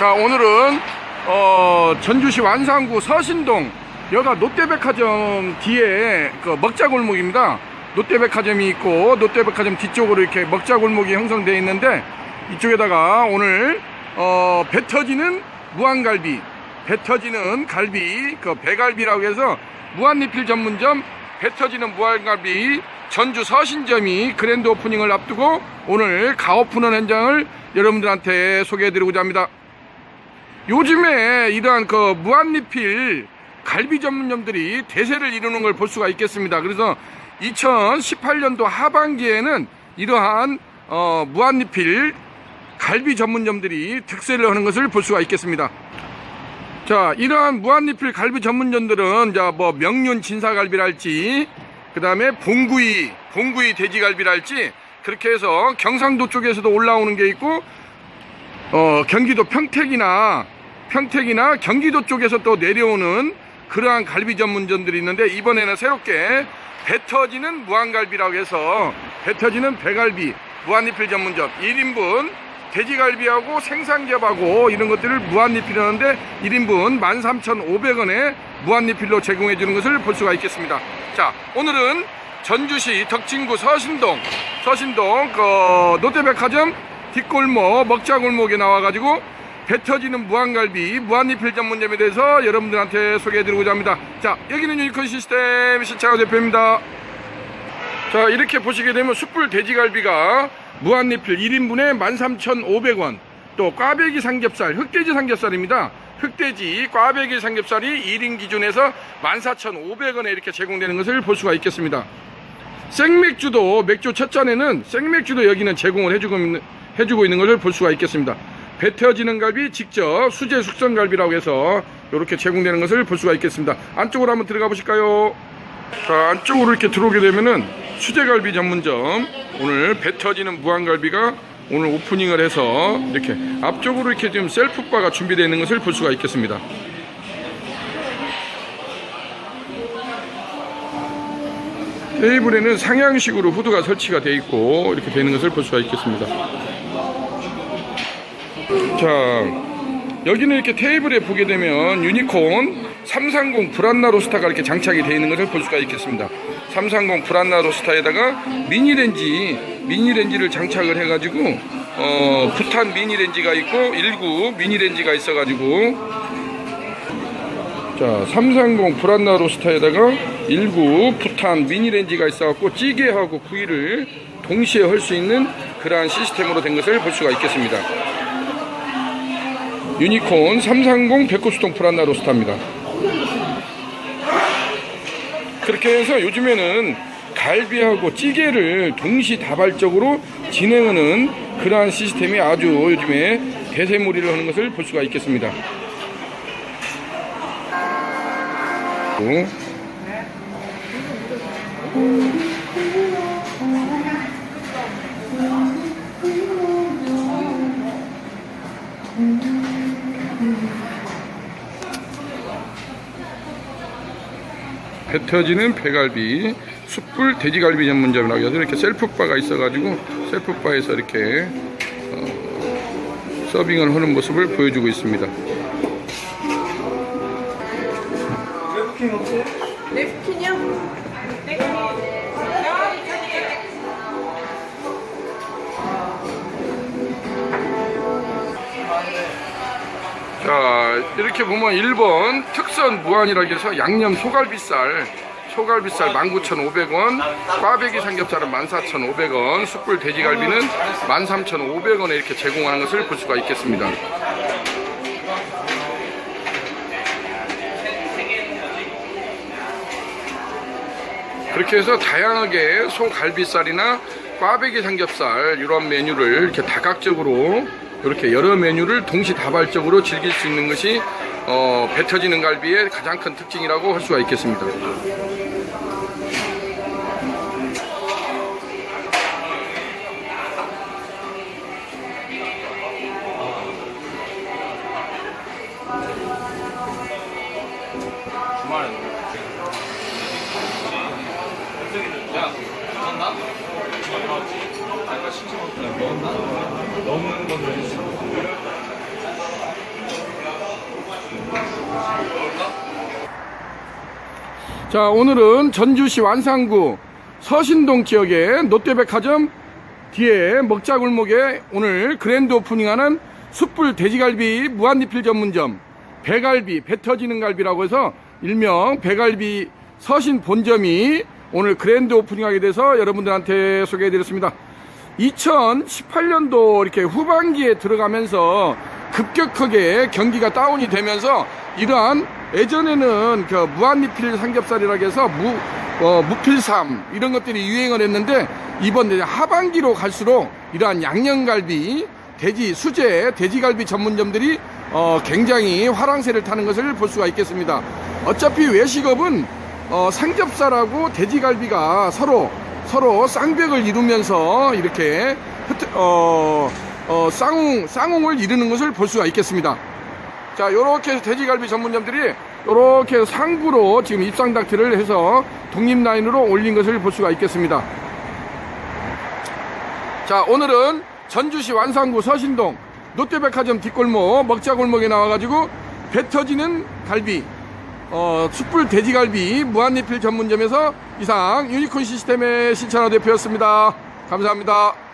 자 오늘은 어, 전주시 완산구 서신동 여가 롯데백화점 뒤에 그 먹자골목입니다. 롯데백화점이 있고 롯데백화점 뒤쪽으로 이렇게 먹자골목이 형성되어 있는데 이쪽에다가 오늘 어, 배 터지는 무한갈비 배 터지는 갈비 그 배갈비라고 해서 무한리필 전문점 배 터지는 무한갈비 전주 서신점이 그랜드 오프닝을 앞두고 오늘 가오픈원 현장을 여러분들한테 소개해드리고자 합니다. 요즘에 이러한 그 무한리필 갈비 전문점들이 대세를 이루는 걸 볼 수가 있겠습니다. 그래서 2018년도 하반기에는 이러한 어, 무한리필 갈비 전문점들이 특세를 하는 것을 볼 수가 있겠습니다. 자, 이러한 무한리필 갈비 전문점들은 자, 뭐 명륜 진사갈비랄지 그 다음에 봉구이, 봉구이 돼지갈비랄지 그렇게 해서 경상도 쪽에서도 올라오는 게 있고 어, 경기도 평택이나 평택이나 경기도 쪽에서 또 내려오는 그러한 갈비 전문점들이 있는데 이번에는 새롭게 배 터지는 무한갈비라고 해서 배 터지는 배갈비 무한리필 전문점 1인분 돼지갈비하고 생삼겹하고 이런 것들을 무한리필하는데 1인분 13,500원에 무한리필로 제공해 주는 것을 볼 수가 있겠습니다. 자, 오늘은 전주시 덕진구 서신동 서신동 그 롯데백화점 뒷골목 먹자골목에 나와가지고 배 터지는 무한갈비 무한리필 전문점에 대해서 여러분들한테 소개해드리고자 합니다. 자, 여기는 유니콘 시스템 신창호 대표입니다. 자 이렇게 보시게 되면 숯불 돼지갈비가 무한리필 1인분에 13,500원 또 꽈배기 삼겹살 흑돼지 삼겹살입니다 흑돼지 꽈배기 삼겹살이 1인 기준에서 14,500원에 이렇게 제공되는 것을 볼 수가 있겠습니다 생맥주도 맥주 첫 잔에는 생맥주도 여기는 제공을 해주고 있는, 해주고 있는 것을 볼 수가 있겠습니다 배 태워지는 갈비 직접 수제 숙성 갈비라고 해서 이렇게 제공되는 것을 볼 수가 있겠습니다. 안쪽으로 한번 들어가 보실까요? 자 안쪽으로 이렇게 들어오게 되면은 수제갈비 전문점 오늘 배 터지는 무한갈비가 오늘 오프닝을 해서 이렇게 앞쪽으로 이렇게 지금 셀프바가 준비되어 있는 것을 볼 수가 있겠습니다. 테이블에는 상향식으로 후드가 설치가 되어 있고 이렇게 되는 것을 볼 수가 있겠습니다 자 여기는 이렇게 테이블에 보게 되면 유니콘 330 브란나 로스타가 이렇게 장착이 되어 있는 것을 볼 수가 있겠습니다. 330 브란나 로스타에다가 미니렌지, 미니렌지를 장착을 해 가지고, 어, 부탄 미니렌지가 있고, 19 미니렌지가 있어 가지고, 자, 330 브란나 로스타에다가 19 부탄 미니렌지가 있어 갖고, 찌개하고 구이를 동시에 할 수 있는 그러한 시스템으로 된 것을 볼 수가 있겠습니다. 유니콘 330 백구수동 프란나 로스타입니다. 그렇게 해서 요즘에는 갈비하고 찌개를 동시다발적으로 진행하는 그러한 시스템이 아주 요즘에 대세몰이를 하는 것을 볼 수가 있겠습니다. 배 터지는 배갈비, 숯불 돼지갈비 전문점이라고 해서 이렇게 셀프바가 있어가지고 셀프바에서 이렇게 어, 서빙을 하는 모습을 보여주고 있습니다. 냅킨이요? 자 이렇게 보면 1번 특선 무한이라고 해서 양념 소갈비살. 소갈비살 19,500원 꽈배기 삼겹살은 14,500원 숯불 돼지갈비는 13,500원에 이렇게 제공하는 것을 볼 수가 있겠습니다. 그렇게 해서 다양하게 소갈비살이나 꽈배기 삼겹살 이런 메뉴를 이렇게 다각적으로 이렇게 여러 메뉴를 동시다발적으로 즐길 수 있는 것이 어, 배 터지는 갈비의 가장 큰 특징이라고 할 수가 있겠습니다. 주말에 숫자가 10점 넘는 걸로 자 오늘은 전주시 완산구 서신동 지역의 롯데백화점 뒤에 먹자골목에 오늘 그랜드 오프닝하는 숯불 돼지갈비 무한리필 전문점 배갈비 배터지는 갈비라고 해서 일명 배갈비 서신 본점이 오늘 그랜드 오프닝하게 돼서 여러분들한테 소개해드렸습니다. 2018년도 이렇게 후반기에 들어가면서 급격하게 경기가 다운이 되면서 이러한 예전에는 그 무한리필 삼겹살이라고 해서 무, 어, 무필삼 이런 것들이 유행을 했는데 이번 하반기로 갈수록 이러한 양념갈비, 돼지, 수제, 돼지갈비 전문점들이 어, 굉장히 화랑새를 타는 것을 볼 수가 있겠습니다. 어차피 외식업은 어, 삼겹살하고 돼지갈비가 서로 서로 쌍벽을 이루면서 이렇게 흩- 어, 어, 쌍웅 쌍웅을 이루는 것을 볼 수가 있겠습니다. 자, 요렇게 돼지갈비 전문점들이 요렇게 상구로 지금 입상 닥트를 해서 독립 라인으로 올린 것을 볼 수가 있겠습니다. 자, 오늘은 전주시 완산구 서신동 롯데백화점 뒷골목 먹자골목에 나와가지고 배 터지는 갈비 어, 숯불 돼지갈비 무한리필 전문점에서 이상 유니콘 시스템의 신찬호 대표였습니다. 감사합니다.